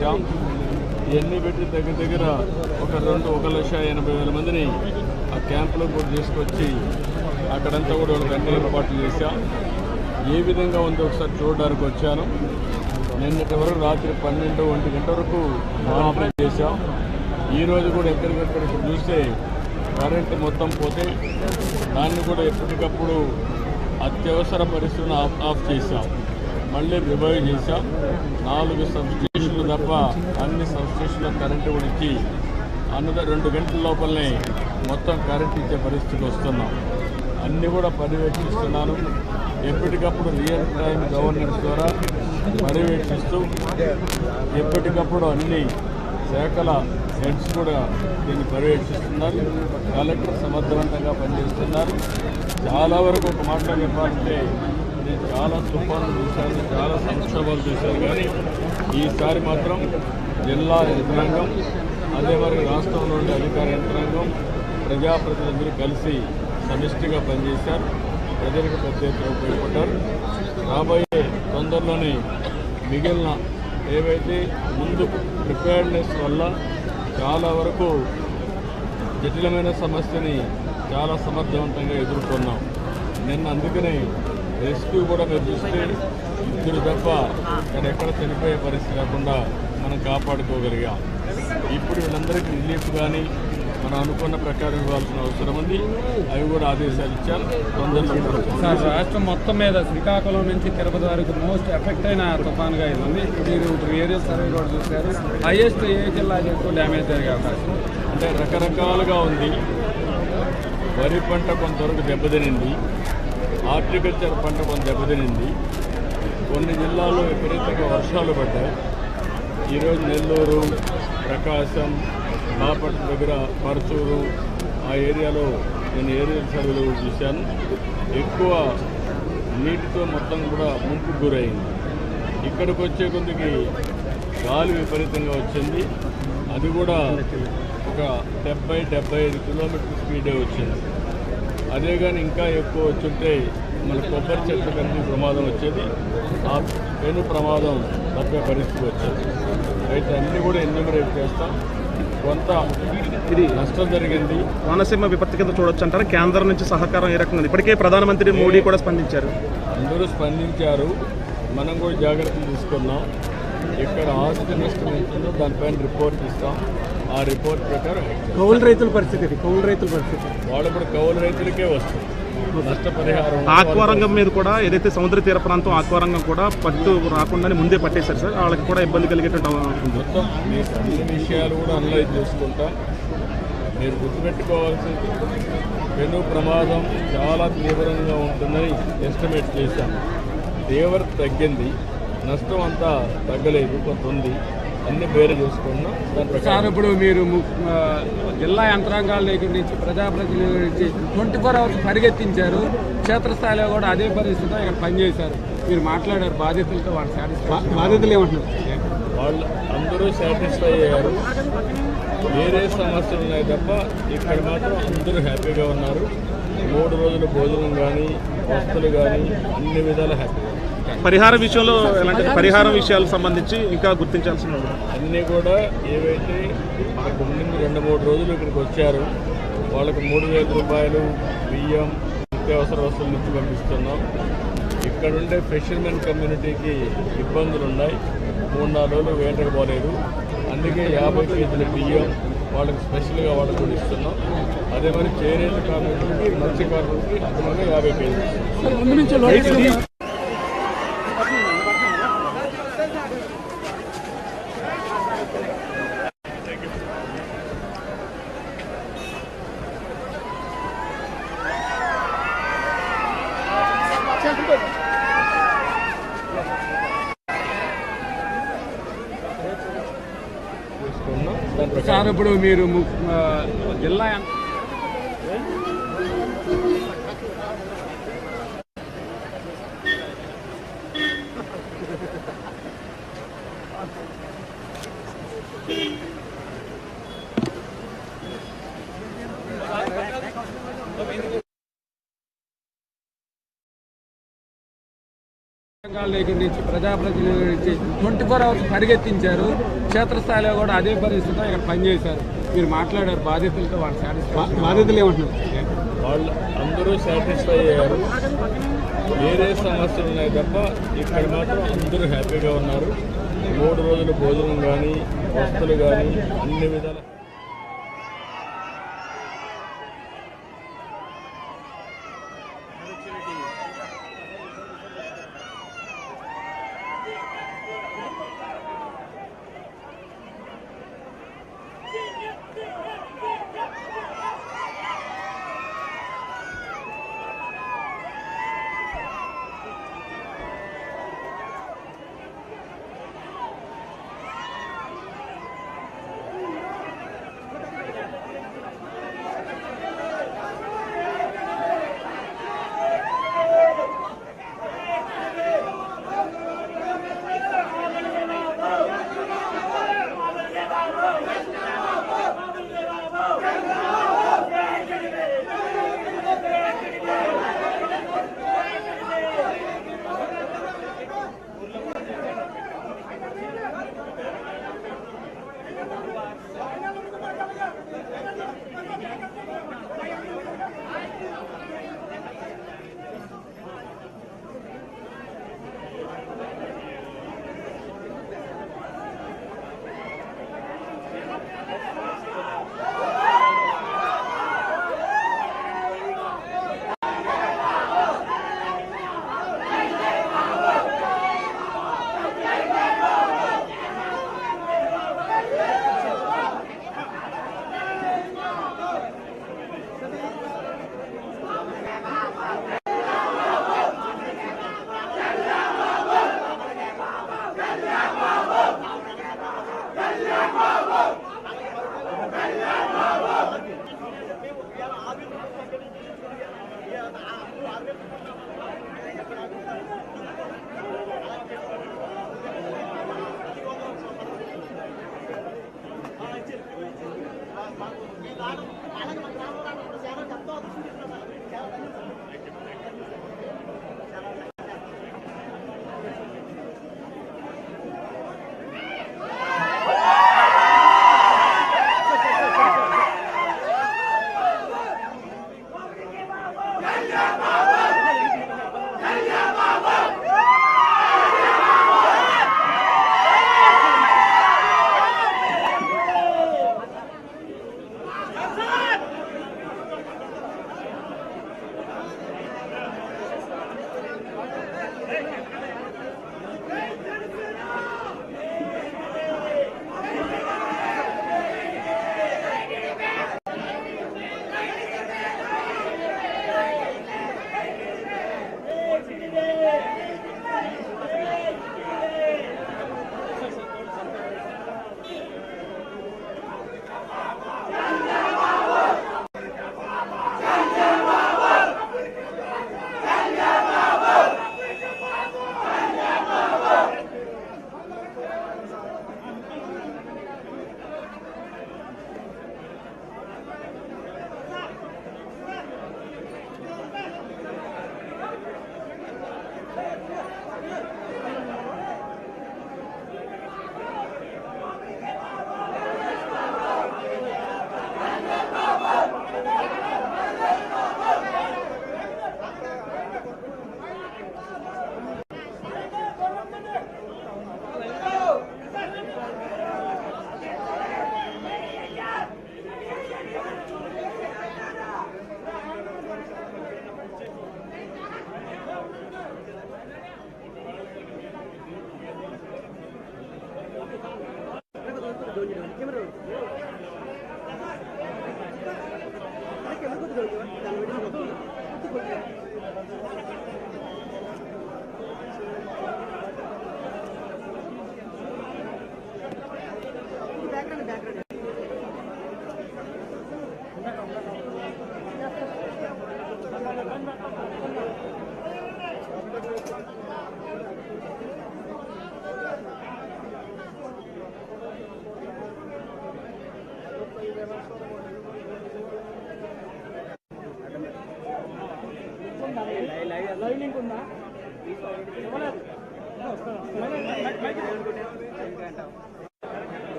పెట్టాం. ఇవన్నీ పెట్టి దగ్గర దగ్గర ఒక రెండు ఒక లక్ష ఎనభై వేల మందిని ఆ క్యాంపులో కూడా తీసుకొచ్చి అక్కడంతా కూడా ఒక గంటల ఏర్పాట్లు చేశాం. ఏ విధంగా ఉందో ఒకసారి చూడడానికి వచ్చాను. నిన్నటి వరకు రాత్రి పన్నెండు ఒంటి గంట వరకు మానిటరింగ్ చేశాం. ఈరోజు కూడా ఎక్కడికక్కడ చూస్తే కరెంట్ మొత్తం పోతే దాన్ని కూడా ఎప్పటికప్పుడు అత్యవసర పరిస్థితులను ఆఫ్ ఆఫ్ చేశాం. మళ్ళీ రివైవ్ చేశాం. నాలుగు సబ్స్టేషన్లు తప్ప అన్ని సబ్స్టేషన్ల కరెంటు ఉడికి ఇచ్చి అన్నద రెండు గంటల లోపలనే మొత్తం కరెంట్ ఇచ్చే పరిస్థితికి వస్తున్నాం. అన్నీ కూడా పర్యవేక్షిస్తున్నాను. ఎప్పటికప్పుడు రియల్ టైం గవర్నెన్స్ ద్వారా పర్యవేక్షిస్తూ ఎప్పటికప్పుడు అన్ని శాఖల హెడ్స్ కూడా దీన్ని పర్యవేక్షిస్తున్నారు. కలెక్టర్ సమర్థవంతంగా పనిచేస్తున్నారు. చాలా వరకు ఒక మాట చెప్పాలంటే నేను చాలా తుఫాను చూశాను చాలా సంక్షోభాలు చూశాను కానీ ఈసారి మాత్రం జిల్లా యంత్రాంగం అదే మరి రాష్ట్రంలో ఉండే అధికార యంత్రాంగం ప్రజాప్రతినిధులు కలిసి సమిష్టిగా పనిచేశారు. ప్రజలకు పెద్ద ఎత్తున ఉపయోగపడ్డారు. రాబోయే తొందరలోనే మిగిలిన ఏవైతే ముందు ప్రిపేర్డ్నెస్ వల్ల చాలా వరకు జటిలమైన సమస్యని చాలా సమర్థవంతంగా ఎదుర్కొన్నాం. నిన్న అందుకనే రెస్క్యూ కూడా మీరు చూస్తే ఇద్దరు తప్ప ఇక్కడ ఎక్కడ చనిపోయే పరిస్థితి లేకుండా మనం కాపాడుకోగలిగాం. ఇప్పుడు వీళ్ళందరికీ రిలీఫ్ కానీ మనం అనుకున్న ప్రకారం ఇవ్వాల్సిన అవసరం ఉంది. అవి కూడా ఆదేశాలు ఇచ్చారు. తొందరలో సార్ రాష్ట్రం మొత్తం మీద శ్రీకాకుళం నుంచి తిరుపతి వరకు మోస్ట్ ఎఫెక్ట్ అయిన తుఫాన్గా ఇది ఉంది. మీరు ఇప్పుడు ఏరియల్ సర్వే కూడా చూశారు. హైయెస్ట్ ఏ జిల్లాకి ఎక్కువ డ్యామేజ్ జరిగే అవకాశం? అంటే రకరకాలుగా ఉంది. వరి పంట కొంతవరకు దెబ్బతినింది. హార్టికల్చర్ పంట కొంత దెబ్బతినింది. కొన్ని జిల్లాల్లో విపరీతంగా వర్షాలు పడ్డాయి. ఈరోజు నెల్లూరు ప్రకాశం బాపట్ల దగ్గర పరచూరు ఆ ఏరియాలో నేను ఏరియల్ సర్వేలు చూశాను. ఎక్కువ నీటితో మొత్తం కూడా ముంపు గురైంది. ఇక్కడికి వచ్చే కొద్దికి గాలి విపరీతంగా వచ్చింది. అది కూడా ఒక డెబ్బై డెబ్బై ఐదు కిలోమీటర్ స్పీడే వచ్చింది. అదే కానీ ఇంకా ఎక్కువ వచ్చుంటే మన కొబ్బరి చెట్ల కలిసి ప్రమాదం వచ్చేది. ఆ పెను ప్రమాదం తప్పే పరిస్థితి వచ్చేది. అయితే అన్నీ కూడా ఎన్యూమరేట్ చేస్తాం. కొంత ఇది నష్టం జరిగింది. కోనసీమ విపత్తు కింద చూడొచ్చు అంటారు? కేంద్రం నుంచి సహకారం ఏ రకంగా? ఇప్పటికే ప్రధానమంత్రి మోడీ కూడా స్పందించారు. అందరూ స్పందించారు. మనం కూడా జాగ్రత్తలు తీసుకున్నాం ఇక్కడ ఆస్తి నష్టం ఉందో దానిపైన రిపోర్ట్ ఇస్తాం. ఆ రిపోర్ట్ ప్రకారం కౌలు రైతుల పరిస్థితి కౌలు రైతుల పరిస్థితి. వాళ్ళు ఇప్పుడు కౌలు రైతులకే వస్తుంది నష్టపరిహారం ఆక్వారంగం మీద కూడా ఏదైతే సముద్ర తీర ప్రాంతం ఆక్వారంగం కూడా పట్టు రాకుండానే ముందే పట్టేశారు సార్. వాళ్ళకి కూడా ఇబ్బంది కలిగేటువంటి ఉంది. మొత్తం మీకు అన్ని విషయాలు కూడా అనలైజ్ చేసుకుంటాం మీరు గుర్తుపెట్టుకోవాల్సింది పెను ప్రమాదం చాలా తీవ్రంగా ఉంటుందని ఎస్టిమేట్ చేశాం తీవ్రత తగ్గింది నష్టం అంతా తగ్గలేదు కొంత ఉంది. అన్ని వేరే చేసుకున్నాం సార్ ఇప్పుడు మీరు జిల్లా యంత్రాంగాల దగ్గర నుంచి ప్రజాప్రతినిధుల నుంచి ట్వంటీ ఫోర్ అవర్స్ పరిగెత్తించారు. క్షేత్రస్థాయిలో కూడా అదే పరిస్థితిలో ఇక్కడ పనిచేశారు. మీరు మాట్లాడారు బాధితులతో వాళ్ళు సాటిస్ఫై బాధితులు ఏమంటున్నారు? వాళ్ళు అందరూ సాటిస్ఫై అయ్యారు. వేరే సమస్యలు ఉన్నాయి తప్ప ఇక్కడ మాత్రం అందరూ హ్యాపీగా ఉన్నారు. మూడు రోజుల భోజనం కానీ వస్తువులు కానీ అన్ని విధాలు హ్యాపీగా. పరిహార విషయంలో ఎలాంటి పరిహారం విషయాలకు సంబంధించి ఇంకా గుర్తించాల్సిన. అన్నీ కూడా ఏవైతే ముందు రెండు మూడు రోజులు ఇక్కడికి వచ్చారు వాళ్ళకి మూడు వేల రూపాయలు బియ్యం నిత్యావసర వస్తువులు నుంచి పంపిస్తున్నాం. ఇక్కడ ఉండే ఫిషర్మెన్ కమ్యూనిటీకి ఇబ్బందులు ఉన్నాయి. మూడు నాలుగు రోజులు వేటకు పోలేదు. అందుకే యాభై కేజీల బియ్యం వాళ్ళకి స్పెషల్గా వాళ్ళకి కూడా ఇస్తున్నాం అదే మరి చేనేత కార్మికులకి మత్స్యకారులకి అదనంగా యాభై కేజీలు తీసుకున్నాం దాని ప్రకారం సార్ ఇప్పుడు మీరు ము- జిల్లా దగ్గర నుంచి ప్రజాప్రతినిధుల నుంచి ట్వంటీ ఫోర్ అవర్స్ పరిగెత్తించారు. క్షేత్రస్థాయిలో కూడా అదే పరిస్థితితో ఇక్కడ పనిచేశారు. మీరు మాట్లాడారు బాధితులతో వాళ్ళు సాటిస్ఫై బాధితులు ఏమంటున్నారు? వాళ్ళు అందరూ సాటిస్ఫై అయ్యారు. వేరే సమస్యలు ఉన్నాయి తప్ప ఇక్కడ మాత్రం అందరూ హ్యాపీగా ఉన్నారు. మూడు రోజులు భోజనం కానీ వస్తువులు కానీ అన్ని విధాల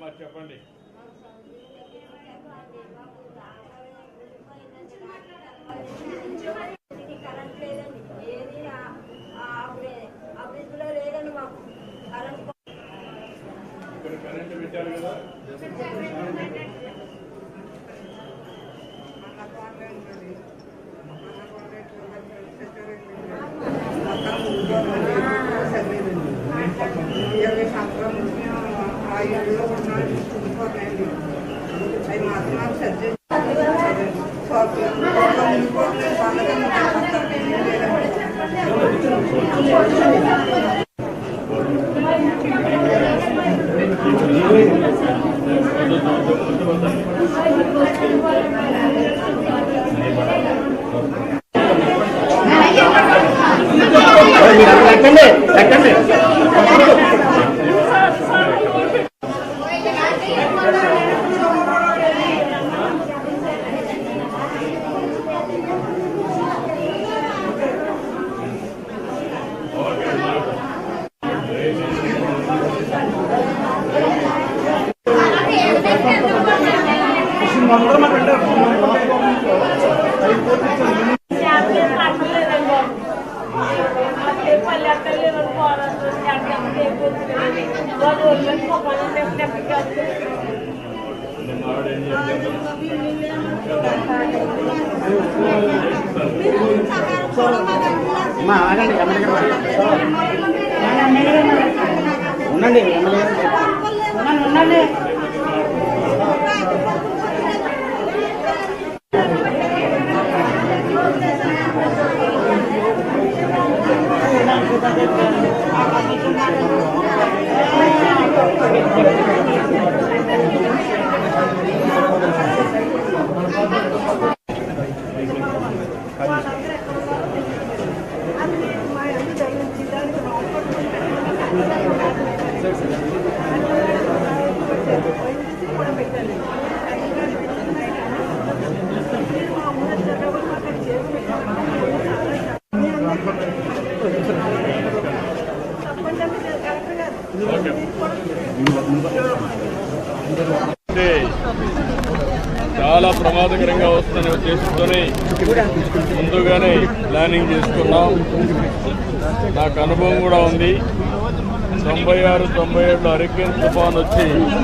మాకు చెప్పండి. ఇక్కడ కరెంట్ పెట్టారు కదా. ఇరవై ఆ ఇల్లులో అవి మాత్రం మాకు హరికేన్ తుఫాన్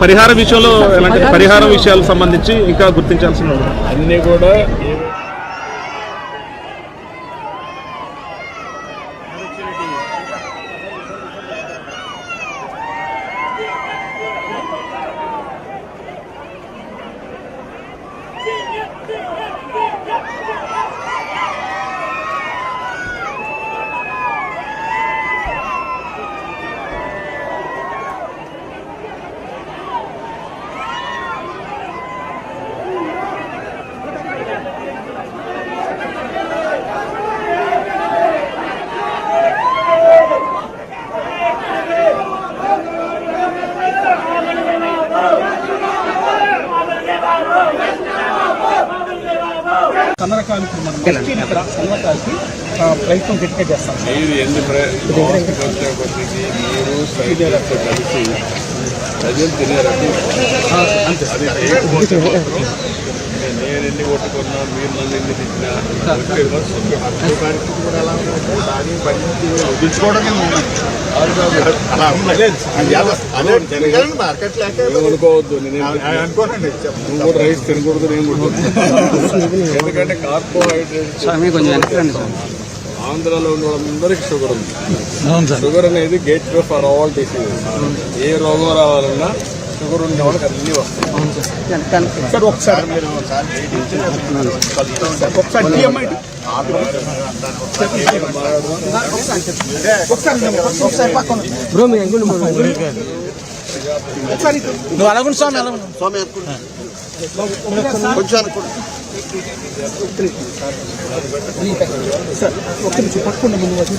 పరిహార విషయంలో ఎలాంటి పరిహారం విషయాలకు సంబంధించి ఇంకా గుర్తించాల్సిన అన్నీ కూడా ఏ- కన్నరకాలకి మనం ఇక్కడ కన్నరకాలకి ఆ, ప్రయత్నం గట్టిగా చేస్తాం. మీరు ఎన్ని కలిసి ప్రజలు అంతే. అది చేయకపోతే మాత్రం నేను ఎన్ని కొట్టుకున్నా మీరు నన్ను ఎన్ని తిట్టినా నువ్వు కూడా రైస్ తినకూడదు నేను కూడా. తినకూడదు. ఎందుకంటే కార్బోహైడ్రేట్స్ ఆంధ్రాలో ఉన్న వాళ్ళందరికీ షుగర్ ఉంది. అవును సార్. షుగర్ అనేది gateway for all diseases. ఏ రోగం రావాలన్నా షుగర్ ఉన్న వాళ్ళకి అన్ని వస్తాయి. సార్. ఒకసారి ఒకసారి బ్రో మీ నువ్వు అలాగుండు స్వామి అలాగుండు సార్ ఒక్క నిమిషం ముందు వచ్చి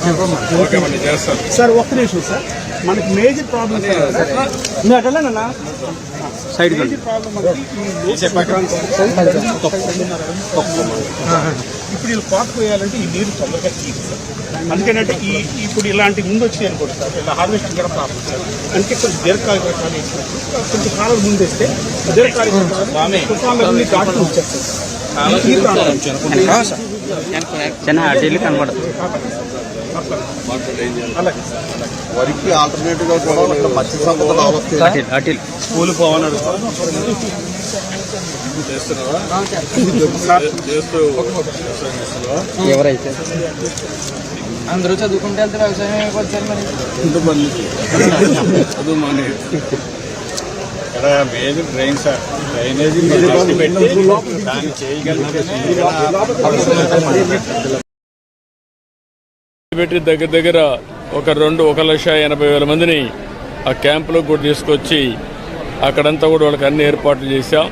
సార్ ఒక్క నిమిషం సార్ మనకి మేజర్ ప్రాబ్లం సార్ నువ్వు అటలేనన్నా సైడ్ ప్రాబ్లం ఇప్పుడు వీళ్ళు కోత పోయాలంటే ఈ నీరు తొందరగా తీరు సార్. అందుకేనంటే ఈ ఇప్పుడు ఇలాంటి ముందు వచ్చినాయి అనుకోండి సార్ ఇలా హార్వెస్టింగ్ కూడా ప్రాబ్లం సార్ అంటే కొంచెం దీర్ఘకాలిక రకాలు వేసినప్పుడు కొంచెం కాలం ముందు వేస్తే దీర్ఘకాలిక రకాలు తుఫాన్లన్నీ దాటుతూ వచ్చేస్తాయి సార్. చిన్న అటు కనపడదు అలాగే వరికి ఆల్టర్నేటివ్గా కూడా మత్స్య సంపద డెవలప్ చేస్తున్నావా? ఎవరైతే? అందరూ చదువుకుంటే వెళ్తే వ్యవసాయం అయిపోతారు మరి. ఇంతమంది. చదువు మానే ఇక్కడ మేజర్ డ్రైన్ సార్ డ్రైనేజీ పెట్టి దాన్ని చేయగలిగితే పెట్టి దగ్గర దగ్గర ఒక రెండు ఒక లక్ష ఎనభై వేల మందిని ఆ క్యాంపులో కూడా తీసుకొచ్చి అక్కడంతా కూడా వాళ్ళకి అన్ని ఏర్పాట్లు చేశాం.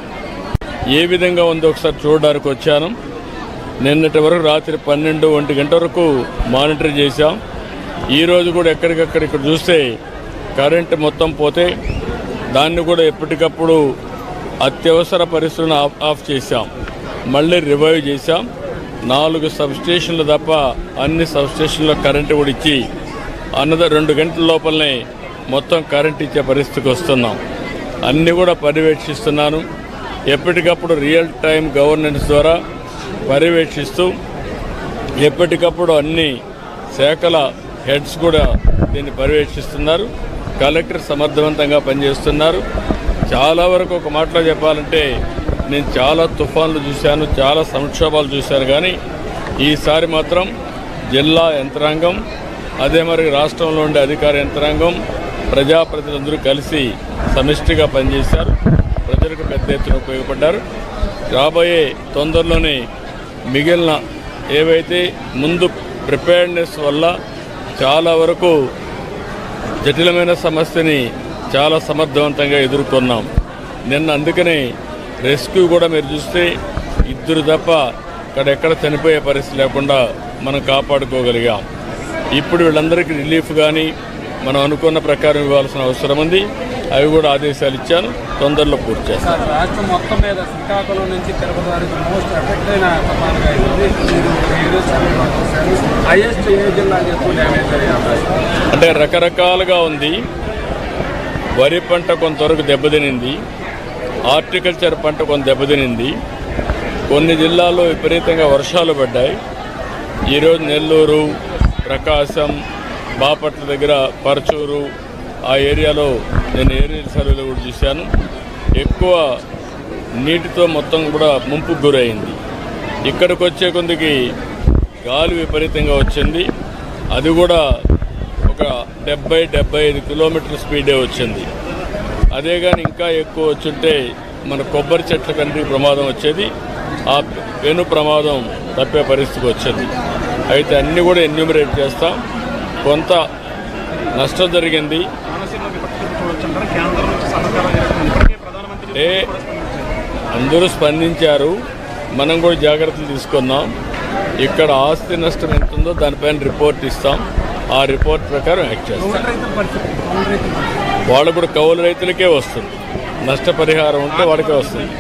ఏ విధంగా ఉందో ఒకసారి చూడడానికి వచ్చాను. నిన్నటి వరకు రాత్రి పన్నెండు ఒంటి గంట వరకు మానిటర్ చేశాం. ఈరోజు కూడా ఎక్కడికక్కడ ఇక్కడ చూస్తే కరెంటు మొత్తం పోతే దాన్ని కూడా ఎప్పటికప్పుడు అత్యవసర పరిస్థితులను ఆఫ్ ఆఫ్ చేశాం. మళ్ళీ రివైవ్ చేశాం. నాలుగు సబ్స్టేషన్లు తప్ప అన్ని సబ్స్టేషన్లో కరెంటు కూడా ఇచ్చి అన్నద రెండు గంటల లోపలనే మొత్తం కరెంట్ ఇచ్చే పరిస్థితికి వస్తున్నాం. అన్నీ కూడా పర్యవేక్షిస్తున్నాను. ఎప్పటికప్పుడు రియల్ టైం గవర్నెన్స్ ద్వారా పర్యవేక్షిస్తూ ఎప్పటికప్పుడు అన్ని శాఖల హెడ్స్ కూడా దీన్ని పర్యవేక్షిస్తున్నారు. కలెక్టర్ సమర్థవంతంగా పనిచేస్తున్నారు. చాలా వరకు ఒక మాటలో చెప్పాలంటే నేను చాలా తుఫాన్లు చూశాను చాలా సంక్షోభాలు చూశాను కానీ ఈసారి మాత్రం జిల్లా యంత్రాంగం అదే మరి రాష్ట్రంలో ఉండే అధికార యంత్రాంగం ప్రజాప్రతినిధులందరూ కలిసి సమిష్టిగా పనిచేశారు. ప్రజలకు పెద్ద ఎత్తున ఉపయోగపడ్డారు. రాబోయే తొందరలోనే మిగిలిన ఏవైతే ముందు ప్రిపేర్నెస్ వల్ల చాలా వరకు జటిలమైన సమస్యని చాలా సమర్థవంతంగా ఎదుర్కొన్నాం. నిన్న అందుకనే రెస్క్యూ కూడా మీరు చూస్తే ఇద్దరు తప్ప ఇక్కడ ఎక్కడ చనిపోయే పరిస్థితి లేకుండా మనం కాపాడుకోగలిగాం. ఇప్పుడు వీళ్ళందరికీ రిలీఫ్ కానీ మనం అనుకున్న ప్రకారం ఇవ్వాల్సిన అవసరం ఉంది. అవి కూడా ఆదేశాలు ఇచ్చాను. తొందరలో పూర్తి చేస్తాను రాష్ట్రం మొత్తం మీద శ్రీకాకుళం నుంచి తిరుపతి వరకు మోస్ట్ ఎఫెక్ట్ అయిన హైయెస్ట్ ఏ? అంటే రకరకాలుగా ఉంది. వరి పంట కొంతవరకు దెబ్బతినింది. హార్టికల్చర్ పంట కొంత దెబ్బతినింది. కొన్ని జిల్లాల్లో విపరీతంగా వర్షాలు పడ్డాయి. ఈరోజు నెల్లూరు ప్రకాశం బాపట్ల దగ్గర పరచూరు ఆ ఏరియాలో నేను ఏరియల్ సర్వేలో కూడా చూశాను. ఎక్కువ నీటితో మొత్తం కూడా ముంపుకు గురైంది. ఇక్కడికి వచ్చే కొందికి గాలి విపరీతంగా వచ్చింది. అది కూడా ఒక డెబ్బై డెబ్బై ఐదు కిలోమీటర్ స్పీడే వచ్చింది. అదే కానీ ఇంకా ఎక్కువ వచ్చుంటే మన కొబ్బరి చెట్ల కంటే ప్రమాదం వచ్చేది. ఆ పెను ప్రమాదం తప్పే పరిస్థితికి వచ్చేది. అయితే అన్నీ కూడా ఎన్యూమరేట్ చేస్తాం. కొంత నష్టం జరిగింది. ఏ అందరూ స్పందించారు. మనం కూడా జాగ్రత్తలు తీసుకున్నాం. ఇక్కడ ఆస్తి నష్టం ఎంత ఉందో దానిపైన రిపోర్ట్ ఇస్తాం. ఆ రిపోర్ట్ ప్రకారం యాక్ట్ చేస్తాం. వాళ్ళు ఇప్పుడు కౌలు రైతులకే వస్తుంది. నష్టపరిహారం ఉంటే వాడికే వస్తుంది.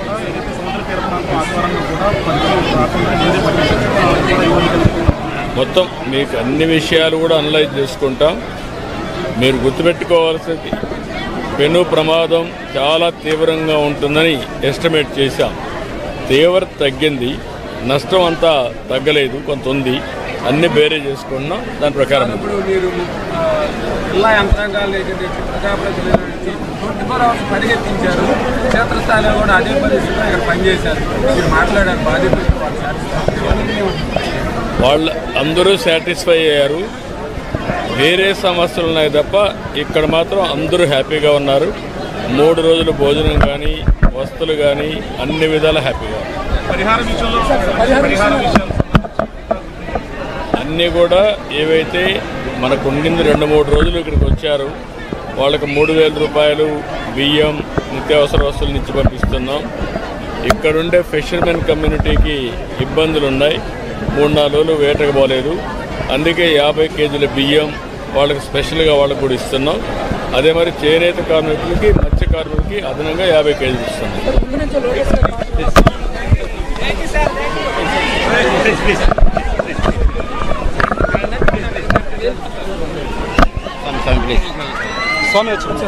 మొత్తం మీకు అన్ని విషయాలు కూడా అనలైజ్ చేసుకుంటాం. మీరు గుర్తుపెట్టుకోవాల్సింది పెను ప్రమాదం చాలా తీవ్రంగా ఉంటుందని ఎస్టిమేట్ చేశాం. తీవ్రత తగ్గింది. నష్టం అంతా తగ్గలేదు కొంత ఉంది. అన్ని బేరే చేసుకున్నాం దాని ప్రకారం. ఇప్పుడు మీరు జిల్లా యంత్రాంగాల ప్రజాప్రతినిధుల పరిగెత్తించారు క్షేత్రస్థాయిలో కూడా అదే పరిస్థితిలో ఇక్కడ పనిచేశారు. మీరు మాట్లాడారు సాటిస్ఫాక్షన్ వాళ్ళ అందరూ సాటిస్ఫై అయ్యారు. వేరే సమస్యలు ఉన్నాయి తప్ప ఇక్కడ మాత్రం అందరూ హ్యాపీగా ఉన్నారు. మూడు రోజులు భోజనం కానీ వస్తువులు కానీ అన్ని విధాలా హ్యాపీగా. ఉన్నారు పరిహార విషయంలో పరిహార విషయాలు అన్నీ కూడా ఏవైతే మనకు ఉండింది రెండు మూడు రోజులు ఇక్కడికి వచ్చారు వాళ్ళకి మూడు వేల రూపాయలు బియ్యం నిత్యావసర వస్తువులు ఇచ్చి పంపిస్తున్నాం. ఇక్కడుండే ఫిషర్మెన్ కమ్యూనిటీకి ఇబ్బందులు ఉన్నాయి. మూడు నాలుగు రోజులు వేటకు పోలేదు. అందుకే యాభై కేజీల బియ్యం వాళ్ళకి స్పెషల్గా వాళ్ళకి కూడా ఇస్తున్నాం. అదే మరి చేనేత కార్మికులకి మత్స్య కార్మికులకి అదనంగా యాభై కేజీలు ఇస్తున్నాం. స్వామి వచ్చి ఏదైతే